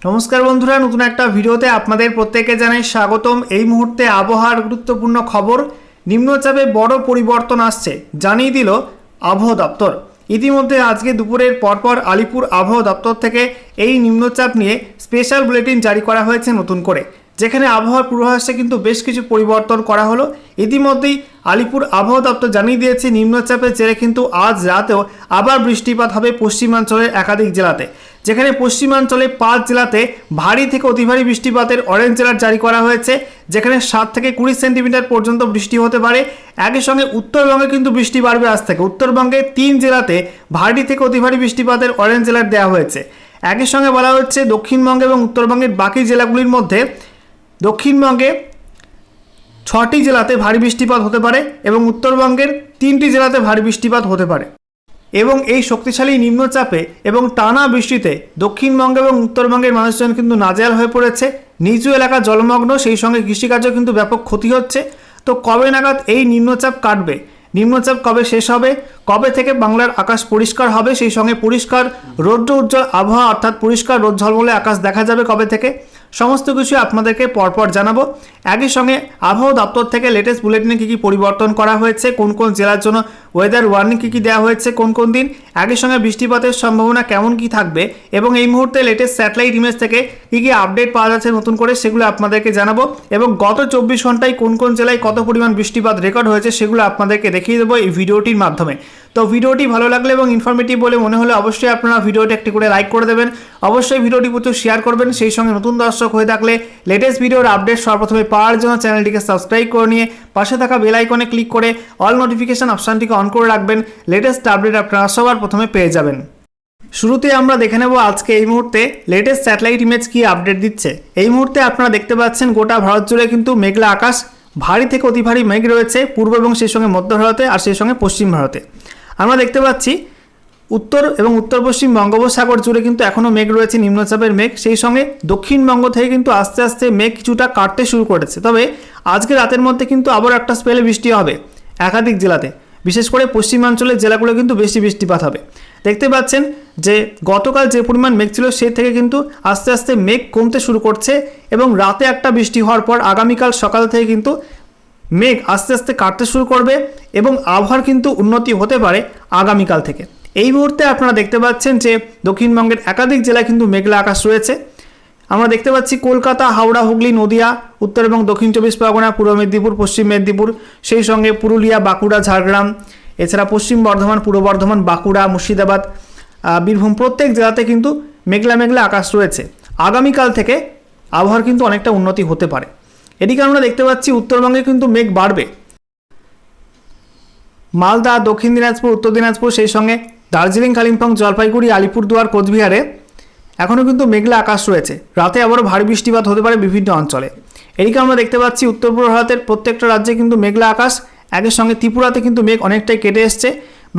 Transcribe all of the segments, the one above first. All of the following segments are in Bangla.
নমস্কার বন্ধুরা, নতুন একটা ভিডিওতে আপনাদের প্রত্যেকে জানাই স্বাগতম। এই মুহূর্তে আবহাওয়ার গুরুত্বপূর্ণ খবর, নিম্নচাপে বড় পরিবর্তন আসছে, জানিয়ে দিল আবহাওয়া দপ্তর। ইতিমধ্যে আজকে দুপুরের পরপর আলিপুর আবহাওয়া দপ্তর থেকে এই নিম্নচাপ নিয়ে স্পেশাল বুলেটিন জারি করা হয়েছে নতুন করে। যেখানে আবহাওয়ার পূর্বাভাসে কিন্তু বেশ কিছু পরিবর্তন করা হলো। ইতিমধ্যেই আলিপুর আবহাওয়া দপ্তর জানিয়ে দিয়েছে, নিম্নচাপের জেরে কিন্তু আজ রাতেও আবার বৃষ্টিপাত হবে পশ্চিমাঞ্চলের একাধিক জেলাতে। যেখানে পশ্চিমাঞ্চলে পাঁচ জেলাতে ভারী থেকে অতি ভারী বৃষ্টিপাতের অরেঞ্জ অ্যালার্ট জারি করা হয়েছে, যেখানে সাত থেকে কুড়ি সেন্টিমিটার পর্যন্ত বৃষ্টি হতে পারে। একই সঙ্গে উত্তরবঙ্গে কিন্তু বৃষ্টি বাড়বে আজ থেকে। উত্তরবঙ্গে তিন জেলাতে ভারী থেকে অতি ভারী বৃষ্টিপাতের অরেঞ্জ অ্যালার্ট দেওয়া হয়েছে। একই সঙ্গে বলা হচ্ছে, দক্ষিণবঙ্গে এবং উত্তরবঙ্গের বাকি জেলাগুলির মধ্যে দক্ষিণবঙ্গে ছটি জেলাতে ভারী বৃষ্টিপাত হতে পারে এবং উত্তরবঙ্গের তিনটি জেলাতে ভারী বৃষ্টিপাত হতে পারে। এবং এই শক্তিশালী নিম্নচাপে এবং টানা বৃষ্টিতে দক্ষিণবঙ্গ এবং উত্তরবঙ্গের মানুষজন কিন্তু নাজেহাল হয়ে পড়েছে। নিচু এলাকা জলমগ্ন, সেই সঙ্গে কৃষিকাজও কিন্তু ব্যাপক ক্ষতি হচ্ছে। তো কবে নাগাদ এই নিম্নচাপ কাটবে? নিম্নচাপ কবে শেষ হবে? কবে থেকে বাংলার আকাশ পরিষ্কার হবে? সেই সঙ্গে পরিষ্কার রৌদ্র উজ্জ্বল আবহাওয়া, অর্থাৎ পরিষ্কার রোদ ঝলমলে আকাশ দেখা যাবে কবে থেকে? সমস্ত কিছু আপনাদেরকে পরপর জানাব। একই সঙ্গে আবহাওয়া দপ্তর থেকে লেটেস্ট বুলেটিনে কী কী পরিবর্তন করা হয়েছে, কোন কোন জেলার জন্য ওয়েদার ওয়ার্নিং কী কী দেওয়া হয়েছে, কোন কোন দিন, একই সঙ্গে বৃষ্টিপাতের সম্ভাবনা কেমন কি থাকবে এবং এই মুহূর্তে লেটেস্ট স্যাটেলাইট ইমেজ থেকে কী কী আপডেট পাওয়া যাচ্ছে নতুন করে সেগুলো আপনাদেরকে জানাব এবং গত চব্বিশ ঘন্টায় কোন কোন জেলায় কত পরিমাণ বৃষ্টিপাত রেকর্ড হয়েছে সেগুলো আপনাদেরকে দেখিয়ে দেবো এই ভিডিওটির মাধ্যমে। তো ভিডিওটি ভালো লাগলে এবং ইনফরমেটিভ বলে মনে হলে অবশ্যই আপনারা ভিডিওটি একটি করে লাইক করে দেবেন। অবশ্যই ভিডিওটি প্রচুর শেয়ার করবেন। সেই সঙ্গে নতুন দর্শক হয়ে থাকলে লেটেস্ট ভিডিওর আপডেট সর্বপ্রথমে পাওয়ার জন্য চ্যানেলটিকে সাবস্ক্রাইব করে নিয়ে পাশে থাকা বেল আইকনে ক্লিক করে অল নোটিফিকেশান অপশানটিকে অন করে রাখবেন। লেটেস্ট আপডেট আপনারা সবার প্রথমে পেয়ে যাবেন। শুরুতে আমরা দেখে নেব আজকে এই মুহূর্তে লেটেস্ট স্যাটেলাইট ইমেজ কি আপডেট দিচ্ছে। এই মুহূর্তে আপনারা দেখতে পাচ্ছেন গোটা ভারত জুড়ে কিন্তু মেঘলা আকাশ, ভারী থেকে অতি ভারী মেঘ রয়েছে পূর্ব এবং সেই সঙ্গে মধ্য ভারতে আর সেই সঙ্গে পশ্চিম ভারতে। আমরা দেখতে পাচ্ছি, উত্তর এবং উত্তর পশ্চিম বঙ্গোপসাগর জুড়ে কিন্তু এখনও মেঘ রয়েছে, নিম্নচাপের মেঘ। সেই সঙ্গে দক্ষিণবঙ্গ থেকে কিন্তু আস্তে আস্তে মেঘ কিছুটা কাটতে শুরু করেছে। তবে আজকে রাতের মধ্যে কিন্তু আবার একটা স্পেলে বৃষ্টি হবে একাধিক জেলাতে। বিশেষ করে পশ্চিমাঞ্চলের জেলাগুলো কিন্তু বেশি বৃষ্টিপাত হবে। দেখতে পাচ্ছেন যে গতকাল যে পরিমাণ মেঘ ছিল, সে থেকে কিন্তু আস্তে আস্তে মেঘ কমতে শুরু করছে এবং রাতে একটা বৃষ্টি হওয়ার পর আগামীকাল সকাল থেকে কিন্তু মেঘ আস্তে আস্তে কাটতে শুরু করবে এবং আবহাওয়ার কিন্তু উন্নতি হতে পারে আগামীকাল থেকে। এই মুহূর্তে আপনারা দেখতে পাচ্ছেন যে দক্ষিণবঙ্গের একাধিক জেলায় কিন্তু মেঘলা আকাশ রয়েছে। আমরা দেখতে পাচ্ছি কলকাতা, হাওড়া, হুগলি, নদিয়া, উত্তর এবং দক্ষিণ চব্বিশ পরগনা, পূর্ব মেদিনীপুর, পশ্চিম মেদিনীপুর, সেই সঙ্গে পুরুলিয়া, বাঁকুড়া, ঝাড়গ্রাম, এছাড়া পশ্চিম বর্ধমান, পূর্ব বর্ধমান, বাঁকুড়া, মুর্শিদাবাদ বীরভূম প্রত্যেক জেলাতে কিন্তু মেঘলা মেঘলা আকাশ রয়েছে। আগামীকাল থেকে আবহাওয়ার কিন্তু অনেকটা উন্নতি হতে পারে। এদিকে আমরা দেখতে পাচ্ছি উত্তরবঙ্গে কিন্তু মেঘ বাড়বে। মালদা, দক্ষিণ দিনাজপুর, উত্তর দিনাজপুর, সেই সঙ্গে দার্জিলিং, কালিম্পং, জলপাইগুড়ি, আলিপুরদুয়ার, কোচবিহারে এখনও কিন্তু মেঘলা আকাশ রয়েছে। রাতে আবারও ভারী বৃষ্টিপাত হতে পারে বিভিন্ন অঞ্চলে। এদিকে আমরা দেখতে পাচ্ছি উত্তর পূর্ব ভারতের প্রত্যেকটা রাজ্যে কিন্তু মেঘলা আকাশ। একের সঙ্গে ত্রিপুরাতে কিন্তু মেঘ অনেকটাই কেটে এসছে।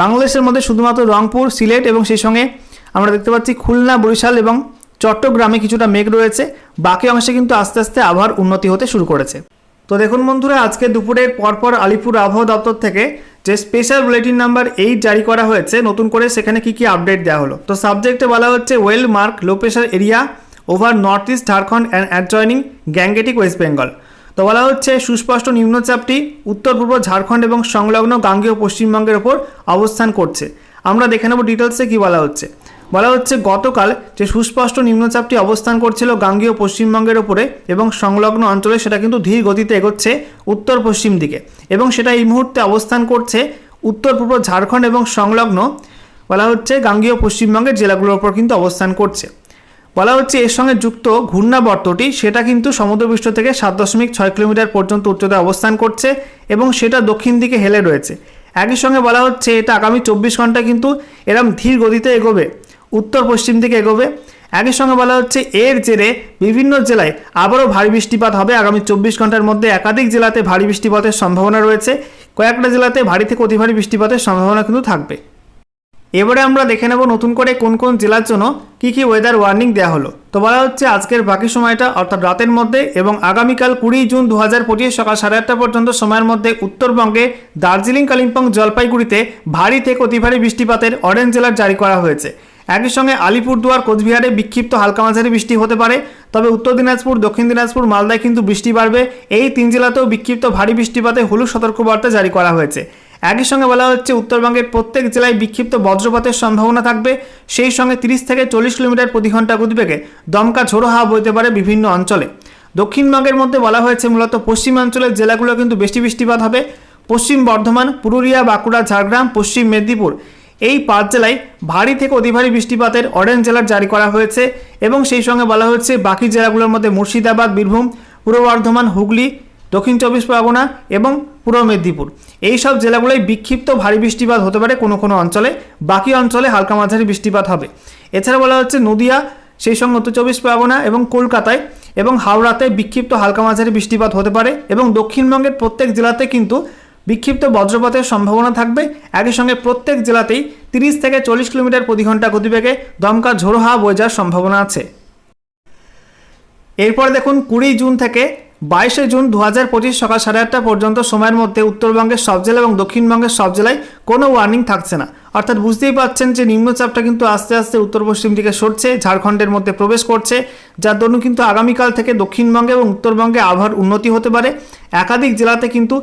বাংলাদেশের মধ্যে শুধুমাত্র রংপুর, সিলেট এবং সেই সঙ্গে আমরা দেখতে পাচ্ছি খুলনা, বরিশাল এবং চট্টগ্রামে কিছুটা মেঘ রয়েছে, বাকি অংশে কিন্তু আস্তে আস্তে আবহাওয়ার উন্নতি হতে শুরু করেছে। তো দেখুন বন্ধুরা, আজকে দুপুরের পরপর আলিপুর আবহাওয়া দপ্তর থেকে যে স্পেশাল বুলেটিন নাম্বার এইট জারি করা হয়েছে, নতুন করে সেখানে কি কি আপডেট দেওয়া হলো? তো সাবজেক্টে বলা হচ্ছে well marked low pressure area over north east Jharkhand and adjoining Gangetic West Bengal তো বলা হচ্ছে সুস্পষ্ট নিম্নচাপটি উত্তর পূর্ব ঝাড়খণ্ড এবং সংলগ্ন গাঙ্গেয় পশ্চিমবঙ্গের ওপর অবস্থান করছে। আমরা দেখে নেব ডিটেলসে কী বলা হচ্ছে। বলা হচ্ছে গতকাল যে সুস্পষ্ট নিম্নচাপটি অবস্থান করছিল গাঙ্গীয় পশ্চিমবঙ্গের ওপরে এবং সংলগ্ন অঞ্চলে সেটা কিন্তু ধীর গতিতে এগোচ্ছে উত্তর পশ্চিম দিকে এবং সেটা এই মুহূর্তে অবস্থান করছে উত্তর পূর্ব ঝাড়খণ্ড এবং সংলগ্ন বলা হচ্ছে গাঙ্গীয় পশ্চিমবঙ্গের জেলাগুলোর ওপর কিন্তু অবস্থান করছে। বলা হচ্ছে এর সঙ্গে যুক্ত ঘূর্ণাবর্তটি সেটা কিন্তু সমুদ্রপৃষ্ঠ থেকে সাত দশমিক ছয় কিলোমিটার পর্যন্ত উচ্চতায় অবস্থান করছে এবং সেটা দক্ষিণ দিকে হেলে রয়েছে। একই সঙ্গে বলা হচ্ছে এটা আগামী চব্বিশ ঘণ্টা কিন্তু এরম ধীর গতিতে এগোবে। উত্তর পশ্চিম দিকে এগোবে। একই সঙ্গে বলা হচ্ছে, এর জেরে বিভিন্ন জেলায় আবারও ভারী বৃষ্টিপাত হবে। আগামী চব্বিশ ঘণ্টার মধ্যে একাধিক জেলাতে ভারী বৃষ্টিপাতের সম্ভাবনা রয়েছে। কয়েকটা জেলাতে ভারী থেকে অতি ভারী বৃষ্টিপাতের সম্ভাবনা কিন্তু থাকবে। এবারে আমরা দেখে নেব নতুন করে কোন কোন জেলার জন্য কি কি ওয়েদার ওয়ার্নিং দেওয়া হলো। তো বলা হচ্ছে, আজকের বাকি সময়টা, অর্থাৎ রাতের মধ্যে এবং আগামীকাল কুড়ি জুন দু হাজার পঁচিশ সকাল সাড়ে আটটা পর্যন্ত সময়ের মধ্যে উত্তরবঙ্গে দার্জিলিং, কালিম্পং, জলপাইগুড়িতে ভারী থেকে অতি ভারী বৃষ্টিপাতের অরেঞ্জ জেলার জারি করা হয়েছে। একই সঙ্গে আলিপুরদুয়ার, কোচবিহারে বিক্ষিপ্ত হালকা মাঝারি বৃষ্টি হতে পারে। তবে উত্তর দিনাজপুর, দক্ষিণ দিনাজপুর, মালদায় কিন্তু বৃষ্টি বাড়বে। এই তিন জেলাতেও বিক্ষিপ্ত ভারী বৃষ্টিপাতে হলুদ সতর্কবার্তা জারি করা হয়েছে। একই সঙ্গে বলা হচ্ছে, উত্তরবঙ্গের প্রত্যেক জেলায় বিক্ষিপ্ত বজ্রপাতের সম্ভাবনা থাকবে। সেই সঙ্গে তিরিশ থেকে চল্লিশ কিলোমিটার প্রতি ঘণ্টা গতিবেগে দমকা ঝোড়ো হাওয়া বইতে পারে বিভিন্ন অঞ্চলে। দক্ষিণবঙ্গের মধ্যে বলা হয়েছে, মূলত পশ্চিমাঞ্চলের জেলাগুলো কিন্তু বেশি বৃষ্টিপাত হবে। পশ্চিম বর্ধমান, পুরুলিয়া, বাঁকুড়া, ঝাড়গ্রাম, পশ্চিম মেদিনীপুর। এই পাঁচ জেলায় ভারী থেকে অতি ভারী বৃষ্টিপাতের অরেঞ্জ জেলার জারি করা হয়েছে এবং সেই সঙ্গে বলা হয়েছে বাকি জেলাগুলোর মধ্যে মুর্শিদাবাদ, বীরভূম, পূর্ব বর্ধমান, হুগলি, দক্ষিণ চব্বিশ পরগনা এবং পূর্ব মেদিনীপুর। এই সব জেলাগুলোয় বিক্ষিপ্ত ভারী বৃষ্টিপাত হতে পারে কোনো কোনো অঞ্চলে। বাকি অঞ্চলে হালকা মাঝারি বৃষ্টিপাত হবে। এছাড়া বলা হচ্ছে নদিয়া, সেই সঙ্গে উত্তর চব্বিশ পরগনা এবং কলকাতায় এবং হাওড়াতে বিক্ষিপ্ত হালকা মাঝারি বৃষ্টিপাত হতে পারে এবং দক্ষিণবঙ্গের প্রত্যেক জেলাতে কিন্তু বিক্ষিপ্ত বজ্রপাতের সম্ভাবনা থাকবে। একই সঙ্গে প্রত্যেক জেলাতেই তিরিশ থেকে চল্লিশ কিলোমিটার প্রতি ঘণ্টা গতিবেগে দমকা ঝোড়ো হাওয়া বয়ে যাওয়ার সম্ভাবনা আছে। এরপর দেখুন, কুড়ি জুন থেকে বাইশে জুন দু হাজার পঁচিশ সকাল সাড়ে আটটা পর্যন্ত সময়ের মধ্যে উত্তরবঙ্গের সব জেলা এবং দক্ষিণবঙ্গের সব জেলায় কোনো ওয়ার্নিং থাকছে না। অর্থাৎ বুঝতেই পারছেন যে নিম্নচাপটা কিন্তু আস্তে আস্তে উত্তর পশ্চিম দিকে সরছে, ঝাড়খণ্ডের মধ্যে প্রবেশ করছে, যার দরুন কিন্তু আগামীকাল থেকে দক্ষিণবঙ্গে এবং উত্তরবঙ্গে আবহাওয়ার উন্নতি হতে পারে। একাধিক জেলাতে কিন্তু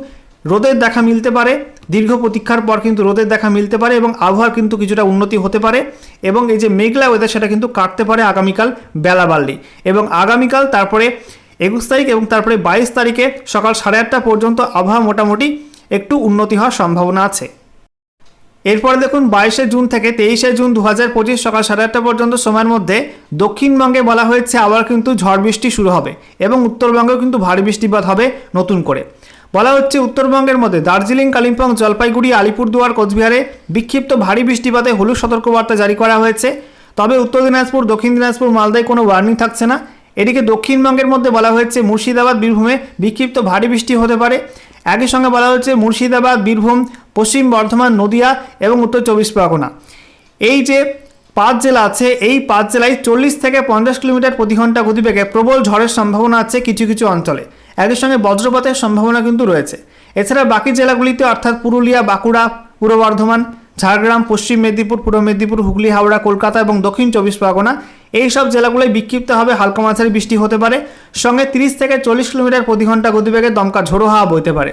রোদের দেখা মিলতে পারে, দীর্ঘ প্রতীক্ষার পর কিন্তু রোদের দেখা মিলতে পারে এবং আবহাওয়ার কিন্তু কিছুটা উন্নতি হতে পারে এবং এই যে মেঘলা ওয়েদার সেটা কিন্তু কাটতে পারে আগামীকাল বেলা বাড়লেই এবং আগামীকাল তারপরে একুশ তারিখ এবং তারপরে বাইশ তারিখে সকাল সাড়ে আটটা পর্যন্ত আবহাওয়া মোটামুটি একটু উন্নতি হওয়ার সম্ভাবনা আছে। এরপর দেখুন, বাইশে জুন থেকে তেইশে জুন দু হাজার পঁচিশ সকাল সাড়ে আটটা পর্যন্ত সময়ের মধ্যে দক্ষিণবঙ্গে বলা হয়েছে আবার কিন্তু ঝড় বৃষ্টি শুরু হবে এবং উত্তরবঙ্গেও কিন্তু ভারী বৃষ্টিপাত হবে নতুন করে। বলা হচ্ছে উত্তরবঙ্গের মধ্যে দার্জিলিং, কালিম্পং, জলপাইগুড়ি, আলিপুরদুয়ার, কোচবিহারে বিক্ষিপ্ত ভারী বৃষ্টিপাতে হলুদ সতর্কবার্তা জারি করা হয়েছে। তবে উত্তর দিনাজপুর, দক্ষিণ দিনাজপুর, মালদায় কোনো ওয়ার্নিং থাকছে না। এদিকে দক্ষিণবঙ্গের মধ্যে বলা হয়েছে মুর্শিদাবাদ, বীরভূমে বিক্ষিপ্ত ভারী বৃষ্টি হতে পারে। একই সঙ্গে বলা হচ্ছে মুর্শিদাবাদ, বীরভূম, পশ্চিম বর্ধমান, নদিয়া এবং উত্তর চব্বিশ পরগনা। এই যে পাঁচ জেলা আছে, এই পাঁচ জেলায় চল্লিশ থেকে পঞ্চাশ কিলোমিটার প্রতি ঘণ্টা গতিবেগে প্রবল ঝড়ের সম্ভাবনা আছে কিছু কিছু অঞ্চলে। একই সঙ্গে বজ্রপাতের সম্ভাবনা কিন্তু রয়েছে। এছাড়া বাকি জেলাগুলিতে অর্থাৎ পুরুলিয়া, বাঁকুড়া, পূর্ব বর্ধমান, ঝাড়গ্রাম, পশ্চিম মেদিনীপুর, পূর্ব মেদিনীপুর, হুগলি, হাওড়া, কলকাতা এবং দক্ষিণ চব্বিশ পরগনা এই সব জেলাগুলোয় বিক্ষিপ্ত হবে হালকা মাঝারি বৃষ্টি হতে পারে। সঙ্গে তিরিশ থেকে চল্লিশ কিলোমিটার প্রতি ঘণ্টা গতিবেগে দমকা ঝোড়ো হাওয়া বইতে পারে।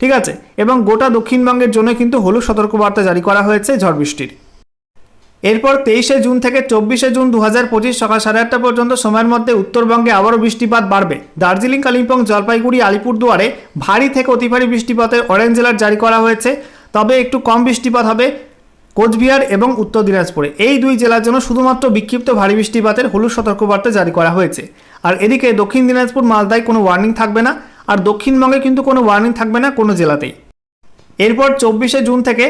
ঠিক আছে? এবং গোটা দক্ষিণবঙ্গের জন্য কিন্তু হলুদ সতর্কবার্তা জারি করা হয়েছে ঝড় বৃষ্টির। এরপর তেইশে জুন থেকে চব্বিশে জুন দু হাজার পঁচিশ সকাল সাড়ে আটটা পর্যন্ত সময়ের মধ্যে উত্তরবঙ্গে আবারও বৃষ্টিপাত বাড়বে। দার্জিলিং, কালিম্পং, জলপাইগুড়ি, আলিপুরদুয়ারে ভারী থেকে অতি ভারী বৃষ্টিপাতের অরেঞ্জ অ্যালার্ট জারি করা হয়েছে। তবে একটু কম বৃষ্টিপাত হবে কোচবিহার এবং উত্তর দিনাজপুরে। এই দুই জেলার জন্য শুধুমাত্র বিক্ষিপ্ত ভারী বৃষ্টিপাতের হলুদ সতর্কবার্তা জারি করা হয়েছে। আর এদিকে দক্ষিণ দিনাজপুর, মালদায় কোনো ওয়ার্নিং থাকবে না আর দক্ষিণবঙ্গে কিন্তু কোনো ওয়ার্নিং থাকবে না কোনো জেলাতেই। এরপর চব্বিশে জুন থেকে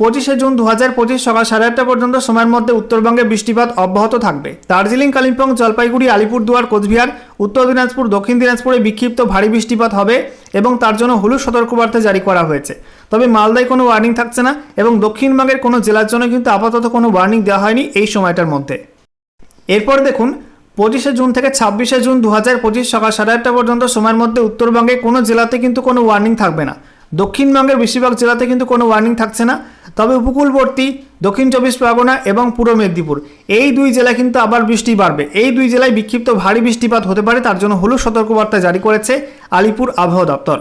পঁচিশে জুন দু হাজার পঁচিশ সকাল সাড়ে আটটা পর্যন্ত সময়ের মধ্যে উত্তরবঙ্গে বৃষ্টিপাত অব্যাহত থাকবে। দার্জিলিং, কালিম্পং, জলপাইগুড়ি আলিপুরদুয়ার কোচবিহার, উত্তর দিনাজপুর, দক্ষিণ দিনাজপুরে বিক্ষিপ্ত ভারী বৃষ্টিপাত হবে এবং তার জন্য হলুদ সতর্কবার্তা জারি করা হয়েছে। তবে মালদায় কোনো ওয়ার্নিং থাকছে না এবং দক্ষিণবঙ্গের কোনো জেলার জন্য কিন্তু আপাতত কোনো ওয়ার্নিং দেওয়া হয়নি এই সময়টার মধ্যে। এরপর দেখুন, পঁচিশে জুন থেকে ছাব্বিশে জুন দু হাজার পঁচিশ সকাল সাড়ে আটটা পর্যন্ত সময়ের মধ্যে উত্তরবঙ্গে কোনো জেলাতে কিন্তু কোনো ওয়ার্নিং থাকবে না। দক্ষিণবঙ্গের বেশিরভাগ জেলাতে কিন্তু কোনো ওয়ার্নিং থাকছে না। তবে উপকূলবর্তী, দক্ষিণ চব্বিশ পরগনা এবং পূর্ব মেদিনীপুর। এই দুই জেলায় কিন্তু আবার বৃষ্টি বাড়বে। এই দুই জেলায় বিক্ষিপ্ত ভারী বৃষ্টিপাত হতে পারে, তার জন্য হলুদ সতর্কবার্তা জারি করেছে আলিপুর আবহাওয়া দপ্তর।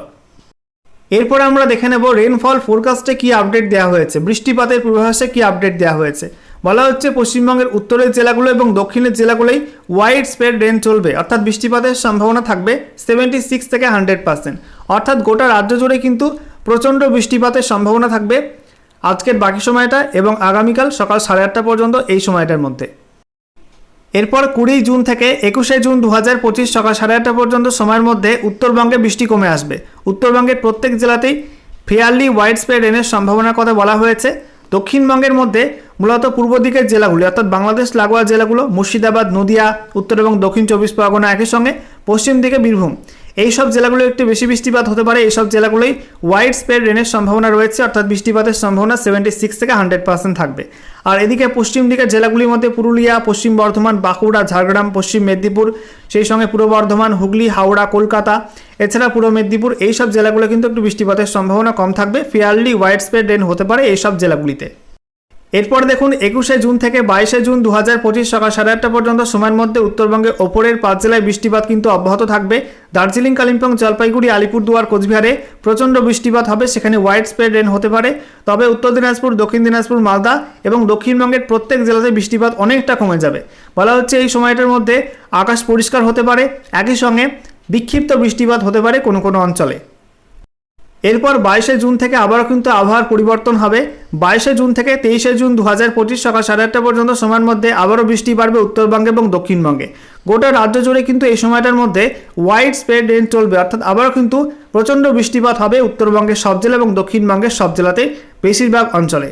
এরপর আমরা দেখে নেব রেনফল ফোরকাস্টে কি আপডেট দেওয়া হয়েছে, বৃষ্টিপাতের পূর্বাভাসে কি আপডেট দেওয়া হয়েছে। বলা হচ্ছে পশ্চিমবঙ্গের উত্তরের জেলাগুলো এবং দক্ষিণের জেলাগুলোই ওয়াইড স্প্রেড রেন চলবে, অর্থাৎ বৃষ্টিপাতের সম্ভাবনা থাকবে সেভেন্টি সিক্স থেকে হান্ড্রেড পার্সেন্ট অর্থাৎ গোটা রাজ্য জুড়ে কিন্তু প্রচণ্ড বৃষ্টিপাতের সম্ভাবনা থাকবে। আজকের বাকি সময়টা এবং আগামীকাল সকাল সাড়ে আটটা পর্যন্ত এই সময়টার মধ্যে। এরপর কুড়ি জুন থেকে একুশে জুন দু হাজার পঁচিশ সকাল সাড়ে আটটা পর্যন্ত সময়ের মধ্যে উত্তরবঙ্গে বৃষ্টি কমে আসবে। উত্তরবঙ্গের প্রত্যেক জেলাতেই ফেয়ারলি ওয়াইড স্প্রেড রেনের সম্ভাবনার কথা বলা হয়েছে। দক্ষিণবঙ্গের মধ্যে মূলত পূর্ব দিকের জেলাগুলি, অর্থাৎ বাংলাদেশ, লাগোয়া জেলাগুলো, মুর্শিদাবাদ, নদিয়া, উত্তর এবং দক্ষিণ চব্বিশ পরগনা একই সঙ্গে পশ্চিম দিকে বীরভূম। এই সব জেলাগুলো একটু বেশি বৃষ্টিপাত হতে পারে। এই সব জেলাগুলোই ওয়াইড স্প্রেড রেনের সম্ভাবনা রয়েছে, অর্থাৎ বৃষ্টিপাতের সম্ভাবনা সেভেন্টি সিক্স থেকে হান্ড্রেড পার্সেন্ট থাকবে। আর এদিকে পশ্চিম দিকের জেলাগুলির মধ্যে পুরুলিয়া, পশ্চিম বর্ধমান, বাঁকুড়া, ঝাড়গ্রাম, পশ্চিম মেদিনীপুর, সেই সঙ্গে পূর্ব বর্ধমান, হুগলি, হাওড়া, কলকাতা, এছাড়া পূর্ব মেদিনীপুর এই সব জেলাগুলো কিন্তু একটু বৃষ্টিপাতের সম্ভাবনা কম থাকবে। ফেয়ারলি ওয়াইড স্প্রেড রেন হতে পারে এইসব জেলাগুলিতে। এরপর দেখুন, একুশে জুন থেকে বাইশে জুন দু হাজার পঁচিশ সকাল সাড়ে আটটা পর্যন্ত সময়ের মধ্যে উত্তরবঙ্গে ওপরের পাঁচ জেলায় বৃষ্টিপাত কিন্তু অব্যাহত থাকবে। দার্জিলিং, কালিম্পং, জলপাইগুড়ি, আলিপুরদুয়ার, কোচবিহারে প্রচণ্ড বৃষ্টিপাত হবে, সেখানে হোয়াইট স্প্রেড রেন হতে পারে। তবে উত্তর দিনাজপুর, দক্ষিণ দিনাজপুর, মালদা এবং দক্ষিণবঙ্গের প্রত্যেক জেলাতে বৃষ্টিপাত অনেকটা কমে যাবে। বলা হচ্ছে এই সময়টার মধ্যে আকাশ পরিষ্কার হতে পারে। একই সঙ্গে বিক্ষিপ্ত বৃষ্টিপাত হতে পারে কোনো কোনো অঞ্চলে। এরপর বাইশে জুন থেকে আবারও কিন্তু আবহাওয়ার পরিবর্তন হবে। বাইশে জুন থেকে তেইশে জুন দু হাজার পঁচিশ সকাল সাড়ে আটটা পর্যন্ত সময়ের মধ্যে আবারও বৃষ্টি বাড়বে উত্তরবঙ্গে এবং দক্ষিণবঙ্গে। গোটা রাজ্য জুড়ে কিন্তু এই সময়টার মধ্যে ওয়াইড স্প্রেড রেন চলবে। অর্থাৎ আবারও কিন্তু প্রচণ্ড বৃষ্টিপাত হবে উত্তরবঙ্গের সব জেলা এবং দক্ষিণবঙ্গের সব জেলাতে বেশিরভাগ অঞ্চলে।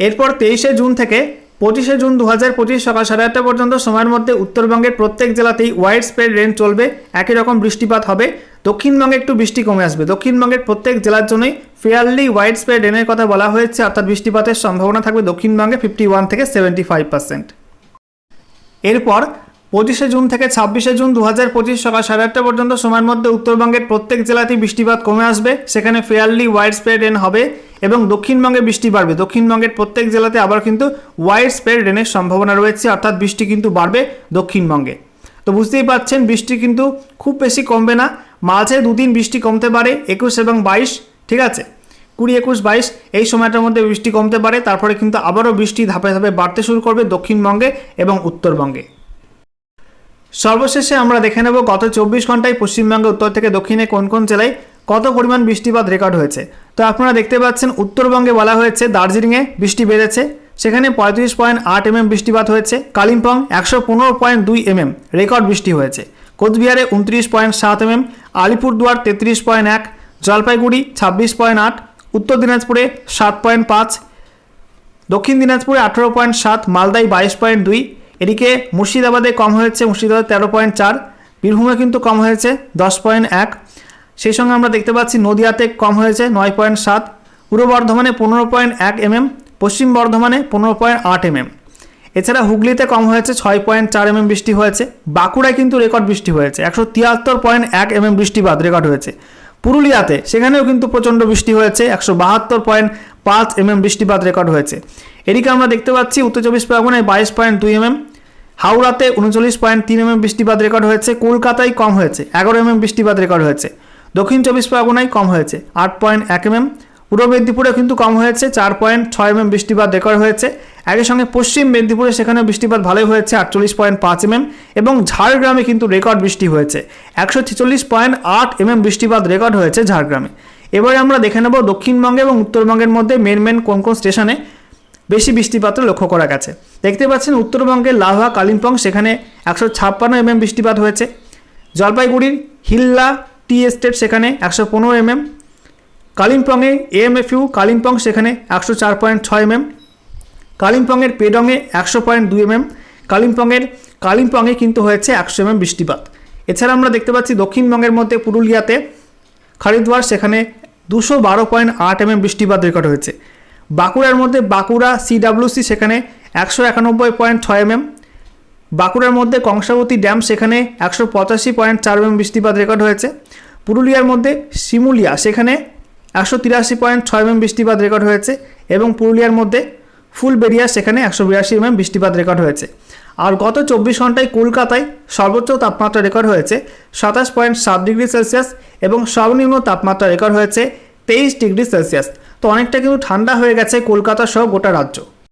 এরপর তেইশে জুন থেকে পঁচিশে জুন দু হাজার পঁচিশ সকাল সাড়ে আটটা পর্যন্ত সময়ের মধ্যে উত্তরবঙ্গের প্রত্যেক জেলাতেই ওয়াইড স্প্রেড রেন চলবে, একই রকম বৃষ্টিপাত হবে। দক্ষিণবঙ্গে একটু বৃষ্টি কমে আসবে। দক্ষিণবঙ্গের প্রত্যেক জেলার জন্যই ফেয়ারলি ওয়াইড স্প্রেড রেনের কথা বলা হয়েছে, অর্থাৎ বৃষ্টিপাতের সম্ভাবনা থাকবে দক্ষিণবঙ্গে ফিফটি ওয়ান থেকে সেভেন্টি ফাইভ পার্সেন্ট এরপর পঁচিশে জুন থেকে ছাব্বিশে জুন দু হাজার পঁচিশ সকাল সাড়ে আটটা পর্যন্ত সময়ের মধ্যে উত্তরবঙ্গের প্রত্যেক জেলাতেই বৃষ্টিপাত কমে আসবে। সেখানে ফেয়ারলি হোয়াইট স্প্রেড রেন হবে এবং দক্ষিণবঙ্গে বৃষ্টি বাড়বে। দক্ষিণবঙ্গের প্রত্যেক জেলাতে আবার কিন্তু হোয়াইট স্প্রেড রেনের সম্ভাবনা রয়েছে, অর্থাৎ বৃষ্টি কিন্তু বাড়বে দক্ষিণবঙ্গে। তো বুঝতেই পারছেন বৃষ্টি কিন্তু খুব বেশি কমবে না। মাঝে দুদিন বৃষ্টি কমতে পারে, একুশ এবং বাইশ, ঠিক আছে? কুড়ি, একুশ, বাইশ, এই সময়টার মধ্যে বৃষ্টি কমতে পারে, তারপরে কিন্তু আবারও বৃষ্টি ধাপে ধাপে বাড়তে শুরু করবে দক্ষিণবঙ্গে এবং উত্তরবঙ্গে। সর্বশেষে আমরা দেখে নেব গত চব্বিশ ঘন্টায় পশ্চিমবঙ্গে উত্তর থেকে দক্ষিণে কোন কোন জেলায় কত পরিমাণ বৃষ্টিপাত রেকর্ড হয়েছে। তো আপনারা দেখতে পাচ্ছেন, উত্তরবঙ্গে বলা হয়েছে দার্জিলিংয়ে বৃষ্টি বেড়েছে, সেখানে পঁয়ত্রিশ পয়েন্ট আট এমএম বৃষ্টিপাত হয়েছে, কালিম্পং একশো পনেরো পয়েন্ট দুই এমএম রেকর্ড বৃষ্টি হয়েছে, কোচবিহারে উনত্রিশ পয়েন্ট সাত এমএম, আলিপুরদুয়ার তেত্রিশ পয়েন্ট এক, জলপাইগুড়ি ছাব্বিশ পয়েন্ট আট, উত্তর দিনাজপুরে সাত পয়েন্ট পাঁচ, দক্ষিণ দিনাজপুরে আঠেরো পয়েন্ট সাত, মালদায় বাইশ পয়েন্ট দুই এদিকে মুর্শিদাবাদে কম হয়েছে, মুর্শিদাবাদে তেরো পয়েন্ট চার, বীরভূমে কিন্তু কম হয়েছে, দশ পয়েন্ট এক। সেই সঙ্গে আমরা দেখতে পাচ্ছি নদিয়াতে কম হয়েছে, নয় পয়েন্ট সাত, পূর্ব বর্ধমানে পনেরো পয়েন্ট এক এমএম, পশ্চিম বর্ধমানে পনেরো পয়েন্ট আট এমএম। এছাড়া হুগলিতে কম হয়েছে, ছয় পয়েন্ট চার এমএম বৃষ্টি হয়েছে, বাঁকুড়ায় কিন্তু রেকর্ড বৃষ্টি হয়েছে, একশো তিয়াত্তর পয়েন্ট এক এমএম বৃষ্টিপাত রেকর্ড হয়েছে। পুরুলিয়াতে, সেখানেও কিন্তু প্রচণ্ড বৃষ্টি হয়েছে, একশো বাহাত্তর পয়েন্ট পাঁচ এমএম বৃষ্টিপাত রেকর্ড হয়েছে। এদিকে আমরা দেখতে পাচ্ছি, উত্তর চব্বিশ পরগনায় বাইশ পয়েন্ট দুই এমএম হাওড়াতে উনচল্লিশ পয়েন্ট তিন এমএম বৃষ্টিপাত রেকর্ড হয়েছে, কলকাতায় কম হয়েছে, এগারো এমএম বৃষ্টিপাত রেকর্ড হয়েছে। দক্ষিণ চব্বিশ পরগনায় কম হয়েছে, আট পয়েন্ট এক এমএম পূর্ব মেদিনীপুরে কিন্তু কম হয়েছে, চার পয়েন্ট ছয় এমএম বৃষ্টিপাত রেকর্ড হয়েছে। একই সঙ্গে পশ্চিম মেদিনীপুরে সেখানে বৃষ্টিপাত ভালোই হয়েছে, আটচল্লিশ পয়েন্ট পাঁচ এমএম এবং ঝাড়গ্রামে কিন্তু রেকর্ড বৃষ্টি হয়েছে। একশো ছেচল্লিশ পয়েন্ট আট এমএম বৃষ্টিপাত রেকর্ড হয়েছে ঝাড়গ্রামে। এবারে আমরা দেখে নেব দক্ষিণবঙ্গে এবং উত্তরবঙ্গের মধ্যে মেন মেন কোন কোন স্টেশনে বেশি বৃষ্টিপাত লক্ষ্য করা গেছে। দেখতে পাচ্ছেন উত্তরবঙ্গের লাভা কালিম্পং, সেখানে একশো ছাপ্পান্ন এমএম বৃষ্টিপাত হয়েছে। জলপাইগুড়ির হিল্লা টি এস্টেট, সেখানে একশো পনেরো এমএম কালিম্পংয়ে এএমএফইউ, কালিম্পং, সেখানে একশো চার পয়েন্ট ছয় এমএম কালিম্পংয়ের পেডংয়ে একশো পয়েন্ট দুই এমএম কালিম্পংয়ের কালিম্পংয়ে কিন্তু হয়েছে একশো এমএম বৃষ্টিপাত। এছাড়া আমরা দেখতে পাচ্ছি দক্ষিণবঙ্গের মধ্যে পুরুলিয়াতে খারিদওয়ার সেখানে দুশো বারো পয়েন্ট আট এমএম বৃষ্টিপাত রেকর্ড হয়েছে। বাঁকুড়ার মধ্যে বাঁকুড়া সিডাব্লিউসি সেখানে একশো একানব্বই পয়েন্ট ছয় এমএম, বাঁকুড়ার মধ্যে কংসাবতী ড্যাম সেখানে একশো পঁচাশি পয়েন্ট চার এমএম বৃষ্টিপাত রেকর্ড হয়েছে। পুরুলিয়ার মধ্যে শিমুলিয়া সেখানে একশো তিরাশি পয়েন্ট ছয় এমএম বৃষ্টিপাত রেকর্ড হয়েছে এবং পুরুলিয়ার মধ্যে ফুলবেরিয়া সেখানে একশো বিরাশি এমএম বৃষ্টিপাত রেকর্ড হয়েছে। আর গত চব্বিশ ঘন্টায় কলকাতায় সর্বোচ্চ তাপমাত্রা রেকর্ড হয়েছে সাতাশ পয়েন্ট সাত ডিগ্রি সেলসিয়াস এবং সর্বনিম্ন তাপমাত্রা রেকর্ড হয়েছে তেইশ ডিগ্রি সেলসিয়াস। তো অনেকটা কিন্তু ঠান্ডা হয়ে গেছে কলকাতা সহ গোটা রাজ্য।